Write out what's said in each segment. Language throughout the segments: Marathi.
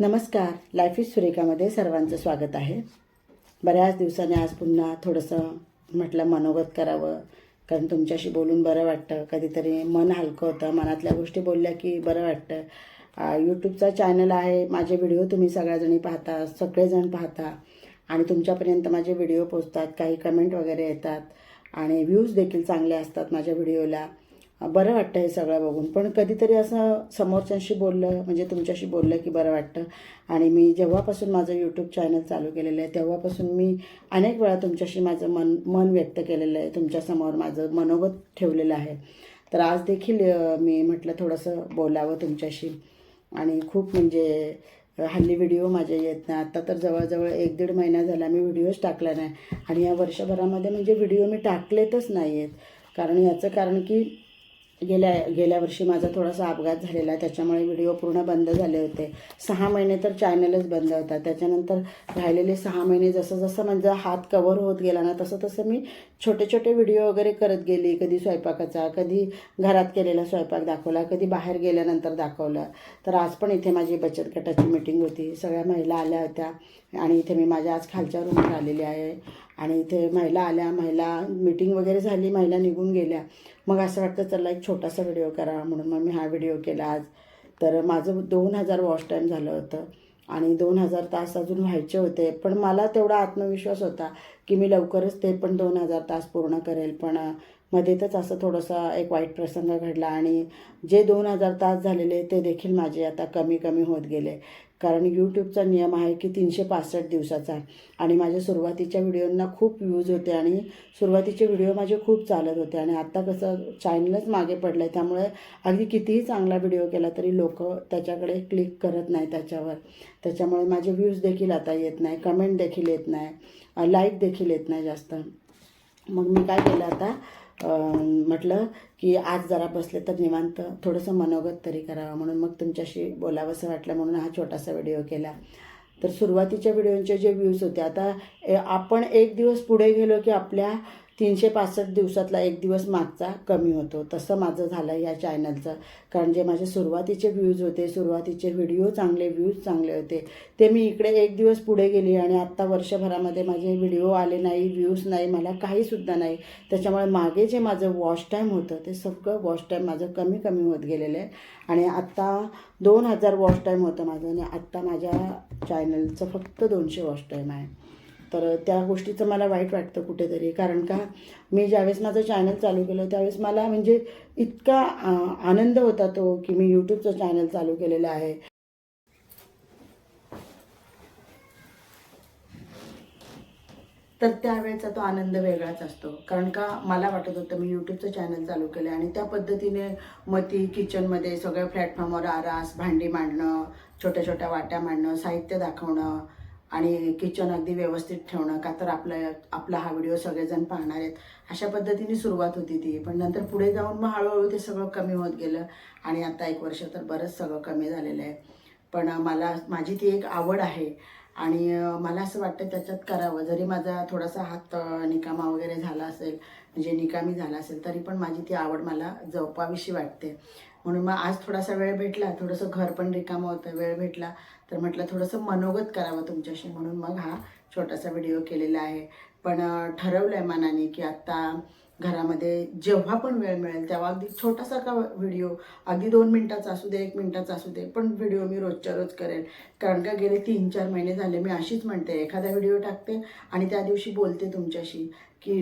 नमस्कार. लाईफ इज सुरेखामध्ये सर्वांचं स्वागत आहे. बऱ्याच दिवसाने आज पुन्हा थोडंसं म्हटलं मनोगत करावं. कारण तुमच्याशी बोलून बरं वाटतं. कधीतरी मन हलकं होतं. मनातल्या गोष्टी बोलल्या की बरं वाटतं. यूट्यूबचा चॅनल आहे. माझे व्हिडिओ तुम्ही सगळ्याजणी पाहता. सगळेजण पाहता. आणि तुमच्यापर्यंत माझे व्हिडिओ पोचतात. काही कमेंट वगैरे येतात. आणि व्ह्यूज देखील चांगले असतात माझ्या व्हिडिओला बरं वाटतं हे सगळं बघून. पण कधीतरी असं समोरच्यांशी बोललं म्हणजे तुमच्याशी बोललं की बरं वाटतं. आणि मी जेव्हापासून माझं यूट्यूब चॅनल चालू केलेलं आहे तेव्हापासून मी अनेक वेळा तुमच्याशी माझं मन मन व्यक्त केलेलं आहे. तुमच्यासमोर माझं मनोगत ठेवलेलं आहे. तर आज देखील मी म्हटलं थोडंसं बोलावं तुमच्याशी. आणि खूप म्हणजे हल्ली व्हिडिओ माझे येत नाही. आत्ता तर जवळजवळ एक दीड महिना झाला मी व्हिडिओच टाकला नाही. आणि या वर्षभरामध्ये म्हणजे व्हिडिओ मी टाकलेतच नाही आहेत. कारण याचं कारण की गेल्या गेल्या वर्षी माझा थोडासा अपघात झालेला त्याच्यामुळे व्हिडिओ पूर्ण बंद झाले होते. सहा महिने तर चॅनलच बंद होता. त्याच्यानंतर राहिलेले सहा महिने जसं जसं माझा हात कवर होत गेला ना तसं तसं मी छोटे छोटे व्हिडिओ वगैरे करत गेली. कधी स्वयंपाकाचा कधी घरात केलेला स्वयंपाक दाखवला कधी बाहेर गेल्यानंतर दाखवलं. तर आज पण इथे माझी बचत गटाची मीटिंग होती. सगळ्या महिला आल्या होत्या. आणि इथे मी माझ्या आज खालच्या रूमवर आलेली आहे. आणि इथे महिला आल्या महिला मीटिंग वगैरे झाली महिला निघून गेल्या. मग असं वाटतं चला एक छोटासा व्हिडिओ करा. म्हणून मग मी हा व्हिडिओ केला आज. तर माझं दोन हजार वॉच टाईम झालं होतं. आणि दोन हजार तास अजून व्हायचे होते. पण मला तेवढा आत्मविश्वास होता की मी लवकरच ते पण दोन हजार तास पूर्ण करेल. पण मध्येतच असं थोडासा एक वाईट प्रसंग घडला. आणि जे दोन हजार तास झालेले ते देखील माझे आता कमी कमी होत गेले. कारण यूट्यूबचा नियम आहे की तीनशे पासष्ट दिवसाचा. आणि माझ्या सुरुवातीच्या व्हिडिओंना खूप व्ह्यूज होते आणि सुरुवातीचे व्हिडिओ माझे खूप चालत होते. आणि आत्ता कसं चॅनलच मागे पडलं आहे त्यामुळे अगदी कितीही चांगला व्हिडिओ केला तरी लोक त्याच्याकडे क्लिक करत नाही त्याच्यावर. त्याच्यामुळे माझे व्ह्यूज देखील आता येत नाही. कमेंट देखील येत नाही. लाईक देखील येत नाही जास्त. मग मी काय केलं आता? म्हटलं की आज जरा बसले तर निवांत थोडंसं मनोगत तरी करावं. म्हणून मग तुमच्याशी बोलावंसं वाटलं. म्हणून हा छोटासा व्हिडिओ केला. तर सुरुवातीच्या व्हिडिओचे जे व्ह्यूज होते आता ए, आपण एक दिवस पुढे गेलो की आपल्या तीनशे पासष्ट दिवसातला एक दिवस मागचा कमी होतो. तसं माझं झालं या चॅनलचं कारण जे माझे सुरुवातीचे व्ह्यूज होते सुरुवातीचे व्हिडिओ चांगले व्ह्यूज चांगले होते ते मी इकडे एक दिवस पुढे गेली आणि आत्ता वर्षभरामध्ये माझे व्हिडिओ आले नाही व्ह्यूज नाही मला काहीसुद्धा नाही. त्याच्यामुळे मागे जे माझं वॉच टाईम होतं ते सगळं वॉच टाईम माझं कमी कमी होत गेलेलं आहे. आणि आत्ता दोन हजार वॉच टाईम होतं माझं आणि आत्ता माझ्या चॅनलचं फक्त दोनशे वॉच टाईम आहे. तर त्या गोष्टीचं मला वाईट वाटतं कुठेतरी. कारण का मी ज्यावेळेस माझं चॅनल चालू केलं त्यावेळेस मला म्हणजे इतका आनंद होता तो की मी यूट्यूबचं चॅनल चालू केलेलं आहे. तर त्यावेळेचा तो आनंद वेगळाच असतो. कारण का मला वाटत होतं मी यूट्यूबचं चॅनल चालू केलं आणि त्या पद्धतीने मग ती किचनमध्ये सगळ्या प्लॅटफॉर्मवर आरास भांडी मांडणं छोट्या छोट्या वाट्या मांडणं साहित्य दाखवणं आणि किचन अगदी व्यवस्थित ठेवणं का तर आपलं आपला हा व्हिडिओ सगळेजण पाहणार आहेत. अशा पद्धतीने सुरुवात होती ती. पण नंतर पुढे जाऊन मग हळूहळू ते सगळं कमी होत गेलं. आणि आता एक वर्ष तर बरंच सगळं कमी झालेलं आहे. पण मला माझी ती एक आवड आहे. आणि मला असं वाटतं त्याच्यात करावं. जरी माझा थोडासा हात निकामा वगैरे झाला असेल म्हणजे निकामी झाला असेल तरी पण माझी ती आवड मला जपावीशी वाटते. म्हणून मग आज थोडासा वेळ भेटला थोडंसं घर पण रिकामं होतं वेळ भेटला तर म्हटलं थोडंसं मनोगत करावं तुमच्याशी म्हणून मग हा छोटासा व्हिडिओ केलेला आहे. पण ठरवलं आहे मनाने की आत्ता घरामध्ये जेव्हा पण वेळ मिळेल तेव्हा अगदी छोटासा का व्हिडिओ अगदी दोन मिनटाचा असू दे एक मिनटाचा असू दे पण व्हिडिओ मी रोजच्या रोज करेल. कारण का गेले तीन चार महिने झाले मी अशीच म्हणते एखादा व्हिडिओ टाकते आणि त्या दिवशी बोलते तुमच्याशी की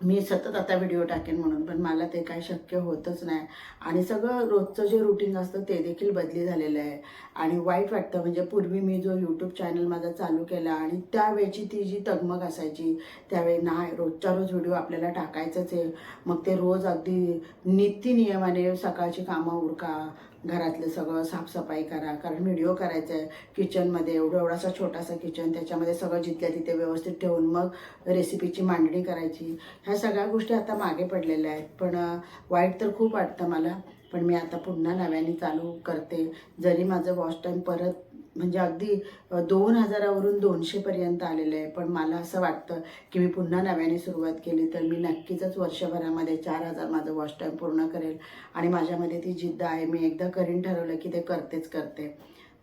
मी सतत आता व्हिडिओ टाकेन म्हणून पण मला ते काही शक्य होतच नाही. आणि सगळं रोजचं जे रुटीन असतं ते देखील बदली झालेलं आहे. आणि वाईट वाटतं म्हणजे पूर्वी मी जो यूट्यूब चॅनल माझा चालू केला आणि त्यावेळची ती जी तगमग असायची त्यावेळी नाही रोजच्या रोज व्हिडिओ आपल्याला टाकायचंच आहे. मग ते रोज अगदी नित्यनियमाने सकाळची कामं उरका घरातलं सगळं साफसफाई करा कारण व्हिडिओ करायचा आहे. किचनमध्ये एवढं एवढासा छोटासा किचन त्याच्यामध्ये सगळं जिथल्या तिथे व्यवस्थित ठेवून मग रेसिपीची मांडणी करायची. ह्या सगळ्या गोष्टी आता मागे पडलेल्या आहेत. पण वाईट तर खूप वाटतं मला. पण मी आता पुन्हा नव्याने चालू करते. जरी माझं वॉच टाईम परत म्हणजे अगदी दोन हजारावरून दोनशेपर्यंत आलेलं आहे पण मला असं वाटतं की मी पुन्हा नव्याने सुरुवात केली तर मी नक्कीच वर्षभरामध्ये चार हजार माझं वॉच टाईम पूर्ण करेल. आणि माझ्यामध्ये ती जिद्द आहे. मी एकदा करीन ठरवलं की ते करतेच करते.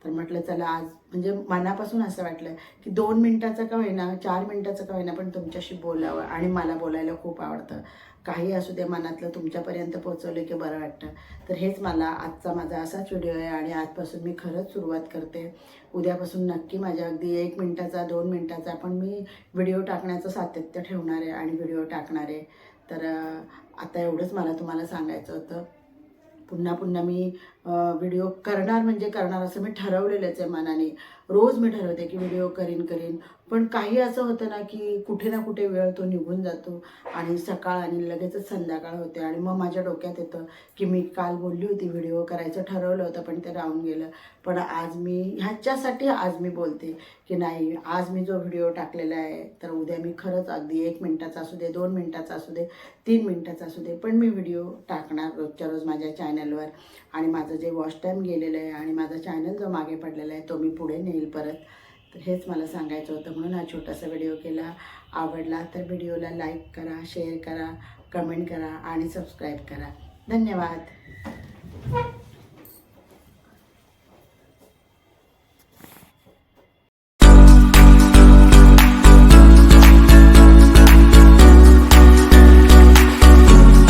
तर म्हटलं चला आज म्हणजे मनापासून असं वाटलं की दोन मिनटाचं का होईना चार मिनटाचं का होईना पण तुमच्याशी बोलावं आणि मला बोलायला खूप आवडतं. काही असू दे मनातलं तुमच्यापर्यंत पोहोचवलं की बरं वाटतं. तर हेच मला आजचा माझा असाच व्हिडिओ आहे आणि आजपासून मी खरंच सुरुवात करते. उद्यापासून नक्की माझ्या अगदी एक मिनटाचा दोन मिनटाचा पण मी व्हिडिओ टाकण्याचं सातत्य ठेवणार आहे आणि व्हिडिओ टाकणार आहे. तर आता एवढंच मला तुम्हाला सांगायचं होतं. पुन्हा पुन्हा मी व्हिडिओ करणार म्हणजे करणार असं मी ठरवलेलंच आहे मनाने. रोज मी ठरवते की व्हिडिओ करीन करीन. पण काही असं होतं ना की कुठे ना कुठे वेळ तो निघून जातो आणि सकाळ आणि लगेचच संध्याकाळ होते आणि मग माझ्या डोक्यात येतं की मी काल बोलली होती व्हिडिओ करायचं ठरवलं होतं पण ते राहून गेलं. पण आज मी ह्याच्यासाठी आज मी बोलते की नाही आज मी जो व्हिडिओ टाकलेला आहे तर उद्या मी खरंच अगदी एक मिनटाचा असू दे दोन मिनटाचा असू दे तीन मिनटाचा असू दे पण मी व्हिडिओ टाकणार रोजच्या रोज माझ्या चॅनलवर आणि माझं माझं जे वॉच टाईम गेलेलं आहे आणि माझा चॅनल जो मागे पडलेला आहे तो मी पुढे नेईल परत. तर हेच मला सांगायचं होतं. म्हणून हा छोटासा व्हिडिओ केला. आवडला तर व्हिडिओला लाईक करा शेअर करा कमेंट करा आणि सबस्क्राईब करा. धन्यवाद.